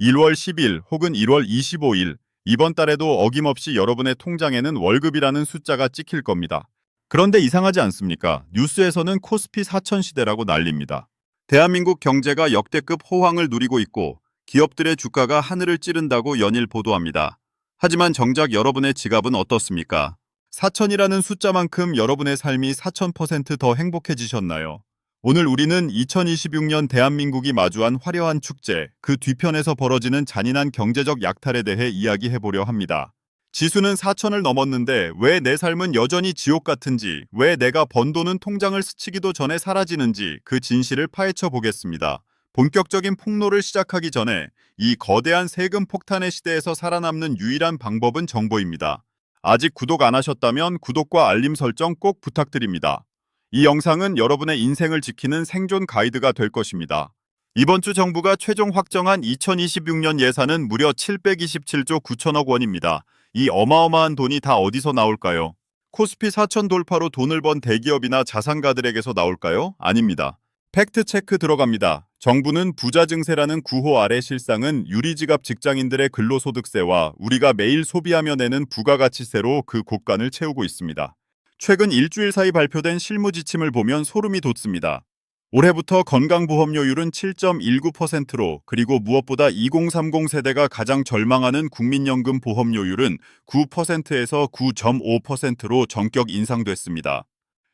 1월 10일 혹은 1월 25일 이번 달에도 어김없이 여러분의 통장에는 월급이라는 숫자가 찍힐 겁니다. 그런데 이상하지 않습니까? 뉴스에서는 코스피 4천 시대라고 난립니다. 대한민국 경제가 역대급 호황을 누리고 있고 기업들의 주가가 하늘을 찌른다고 연일 보도합니다. 하지만 정작 여러분의 지갑은 어떻습니까? 4천이라는 숫자만큼 여러분의 삶이 4,000%더 행복해지셨나요? 오늘 우리는 2026년 대한민국이 마주한 화려한 축제, 그 뒤편에서 벌어지는 잔인한 경제적 약탈에 대해 이야기해보려 합니다. 지수는 4천을 넘었는데 왜 내 삶은 여전히 지옥 같은지, 왜 내가 번 돈은 통장을 스치기도 전에 사라지는지 그 진실을 파헤쳐 보겠습니다. 본격적인 폭로를 시작하기 전에 이 거대한 세금 폭탄의 시대에서 살아남는 유일한 방법은 정보입니다. 아직 구독 안 하셨다면 구독과 알림 설정 꼭 부탁드립니다. 이 영상은 여러분의 인생을 지키는 생존 가이드가 될 것입니다. 이번 주 정부가 최종 확정한 2026년 예산은 무려 727조 9천억 원입니다. 이 어마어마한 돈이 다 어디서 나올까요? 코스피 4천 돌파로 돈을 번 대기업이나 자산가들에게서 나올까요? 아닙니다. 팩트 체크 들어갑니다. 정부는 부자 증세라는 구호 아래 실상은 유리지갑 직장인들의 근로소득세와 우리가 매일 소비하며 내는 부가가치세로 그 곳간을 채우고 있습니다. 최근 일주일 사이 발표된 실무 지침을 보면 소름이 돋습니다. 올해부터 건강보험료율은 7.19%로 그리고 무엇보다 2030 세대가 가장 절망하는 국민연금 보험료율은 9%에서 9.5%로 전격 인상됐습니다.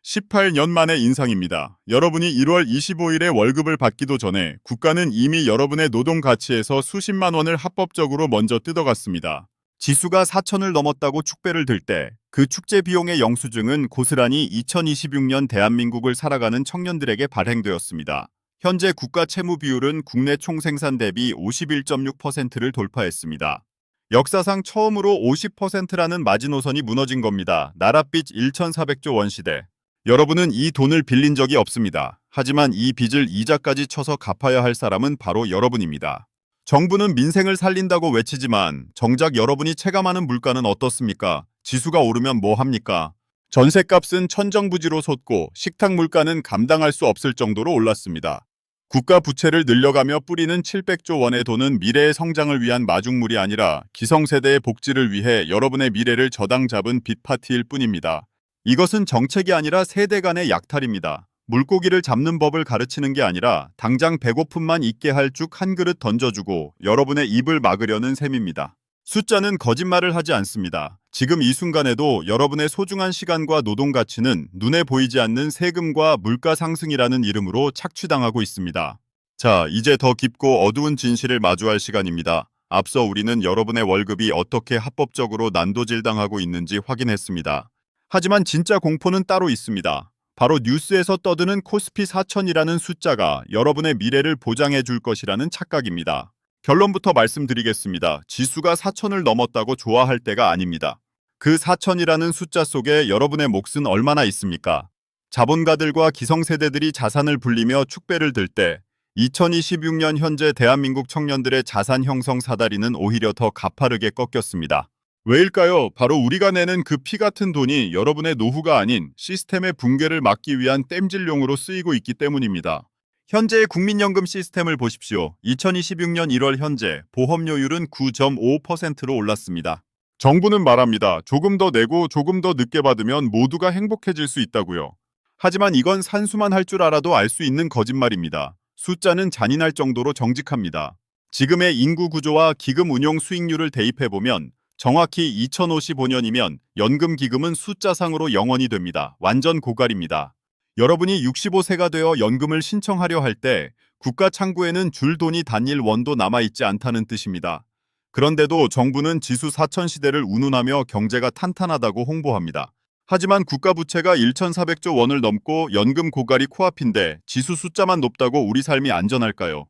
18년 만의 인상입니다. 여러분이 1월 25일에 월급을 받기도 전에 국가는 이미 여러분의 노동 가치에서 수십만 원을 합법적으로 먼저 뜯어갔습니다. 지수가 4천을 넘었다고 축배를 들 때 그 축제 비용의 영수증은 고스란히 2026년 대한민국을 살아가는 청년들에게 발행되었습니다. 현재 국가 채무 비율은 국내 총생산 대비 51.6%를 돌파했습니다. 역사상 처음으로 50%라는 마지노선이 무너진 겁니다. 나랏빚 1,400조 원 시대. 여러분은 이 돈을 빌린 적이 없습니다. 하지만 이 빚을 이자까지 쳐서 갚아야 할 사람은 바로 여러분입니다. 정부는 민생을 살린다고 외치지만 정작 여러분이 체감하는 물가는 어떻습니까? 지수가 오르면 뭐 합니까? 전셋값은 천정부지로 솟고 식탁 물가는 감당할 수 없을 정도로 올랐습니다. 국가 부채를 늘려가며 뿌리는 700조 원의 돈은 미래의 성장을 위한 마중물이 아니라 기성세대의 복지를 위해 여러분의 미래를 저당 잡은 빚파티일 뿐입니다. 이것은 정책이 아니라 세대 간의 약탈입니다. 물고기를 잡는 법을 가르치는 게 아니라 당장 배고픔만 있게 할 죽 한 그릇 던져주고 여러분의 입을 막으려는 셈입니다. 숫자는 거짓말을 하지 않습니다. 지금 이 순간에도 여러분의 소중한 시간과 노동 가치는 눈에 보이지 않는 세금과 물가 상승이라는 이름으로 착취당하고 있습니다. 자, 이제 더 깊고 어두운 진실을 마주할 시간입니다. 앞서 우리는 여러분의 월급이 어떻게 합법적으로 난도질당하고 있는지 확인했습니다. 하지만 진짜 공포는 따로 있습니다. 바로 뉴스에서 떠드는 코스피 4천이라는 숫자가 여러분의 미래를 보장해 줄 것이라는 착각입니다. 결론부터 말씀드리겠습니다. 지수가 4천을 넘었다고 좋아할 때가 아닙니다. 그 4천이라는 숫자 속에 여러분의 몫은 얼마나 있습니까? 자본가들과 기성세대들이 자산을 불리며 축배를 들 때 2026년 현재 대한민국 청년들의 자산 형성 사다리는 오히려 더 가파르게 꺾였습니다. 왜일까요? 바로 우리가 내는 그 피 같은 돈이 여러분의 노후가 아닌 시스템의 붕괴를 막기 위한 땜질용으로 쓰이고 있기 때문입니다. 현재의 국민연금 시스템을 보십시오. 2026년 1월 현재 보험료율은 9.5%로 올랐습니다. 정부는 말합니다. 조금 더 내고 조금 더 늦게 받으면 모두가 행복해질 수 있다고요. 하지만 이건 산수만 할 줄 알아도 알 수 있는 거짓말입니다. 숫자는 잔인할 정도로 정직합니다. 지금의 인구 구조와 기금 운용 수익률을 대입해보면 정확히 2055년이면 연금 기금은 숫자상으로 영원이 됩니다. 완전 고갈입니다. 여러분이 65세가 되어 연금을 신청하려 할 때 국가 창구에는 줄 돈이 단일 원도 남아있지 않다는 뜻입니다. 그런데도 정부는 지수 4천 시대를 운운하며 경제가 탄탄하다고 홍보합니다. 하지만 국가 부채가 1,400조 원을 넘고 연금 고갈이 코앞인데 지수 숫자만 높다고 우리 삶이 안전할까요?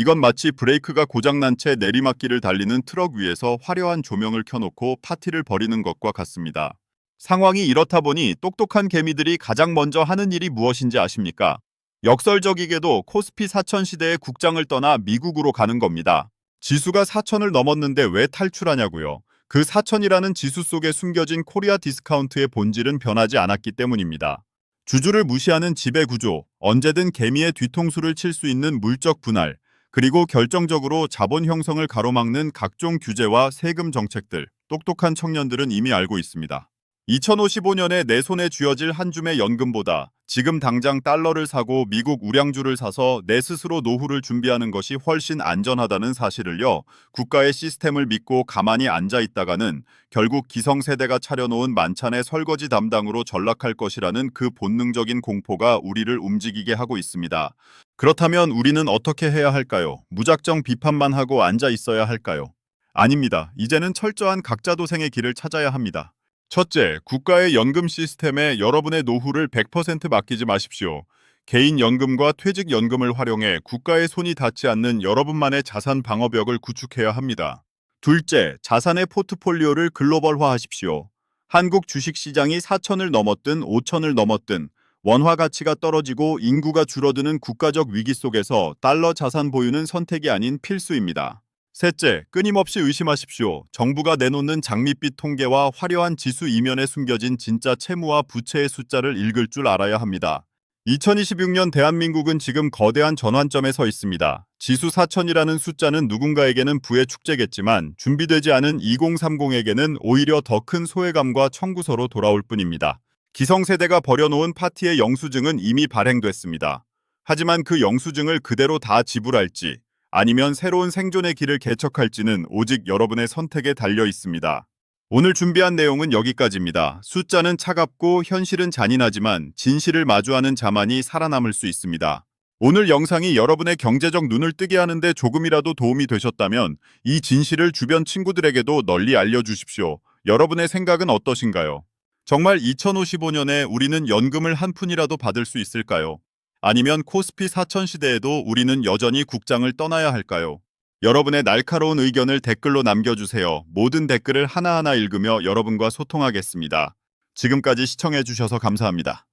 이건 마치 브레이크가 고장난 채 내리막길을 달리는 트럭 위에서 화려한 조명을 켜놓고 파티를 벌이는 것과 같습니다. 상황이 이렇다 보니 똑똑한 개미들이 가장 먼저 하는 일이 무엇인지 아십니까? 역설적이게도 코스피 4천 시대의 국장을 떠나 미국으로 가는 겁니다. 지수가 4천을 넘었는데 왜 탈출하냐고요? 그 4천이라는 지수 속에 숨겨진 코리아 디스카운트의 본질은 변하지 않았기 때문입니다. 주주를 무시하는 지배 구조, 언제든 개미의 뒤통수를 칠 수 있는 물적 분할, 그리고 결정적으로 자본 형성을 가로막는 각종 규제와 세금 정책들, 똑똑한 청년들은 이미 알고 있습니다. 2055년에 내 손에 쥐어질 한 줌의 연금보다 지금 당장 달러를 사고 미국 우량주를 사서 내 스스로 노후를 준비하는 것이 훨씬 안전하다는 사실을요. 국가의 시스템을 믿고 가만히 앉아 있다가는 결국 기성세대가 차려놓은 만찬의 설거지 담당으로 전락할 것이라는 그 본능적인 공포가 우리를 움직이게 하고 있습니다. 그렇다면 우리는 어떻게 해야 할까요? 무작정 비판만 하고 앉아 있어야 할까요? 아닙니다. 이제는 철저한 각자 도생의 길을 찾아야 합니다. 첫째, 국가의 연금 시스템에 여러분의 노후를 100% 맡기지 마십시오. 개인 연금과 퇴직 연금을 활용해 국가의 손이 닿지 않는 여러분만의 자산 방어벽을 구축해야 합니다. 둘째, 자산의 포트폴리오를 글로벌화하십시오. 한국 주식 시장이 4천을 넘었든 5천을 넘었든 원화 가치가 떨어지고 인구가 줄어드는 국가적 위기 속에서 달러 자산 보유는 선택이 아닌 필수입니다. 셋째, 끊임없이 의심하십시오. 정부가 내놓는 장밋빛 통계와 화려한 지수 이면에 숨겨진 진짜 채무와 부채의 숫자를 읽을 줄 알아야 합니다. 2026년 대한민국은 지금 거대한 전환점에 서 있습니다. 지수 4000이라는 숫자는 누군가에게는 부의 축제겠지만 준비되지 않은 2030에게는 오히려 더 큰 소외감과 청구서로 돌아올 뿐입니다. 기성세대가 버려놓은 파티의 영수증은 이미 발행됐습니다. 하지만 그 영수증을 그대로 다 지불할지 아니면 새로운 생존의 길을 개척할지는 오직 여러분의 선택에 달려 있습니다. 오늘 준비한 내용은 여기까지입니다. 숫자는 차갑고 현실은 잔인하지만 진실을 마주하는 자만이 살아남을 수 있습니다. 오늘 영상이 여러분의 경제적 눈을 뜨게 하는데 조금이라도 도움이 되셨다면 이 진실을 주변 친구들에게도 널리 알려주십시오. 여러분의 생각은 어떠신가요? 정말 2055년에 우리는 연금을 한 푼이라도 받을 수 있을까요? 아니면 코스피 4000 시대에도 우리는 여전히 국장을 떠나야 할까요? 여러분의 날카로운 의견을 댓글로 남겨주세요. 모든 댓글을 하나하나 읽으며 여러분과 소통하겠습니다. 지금까지 시청해주셔서 감사합니다.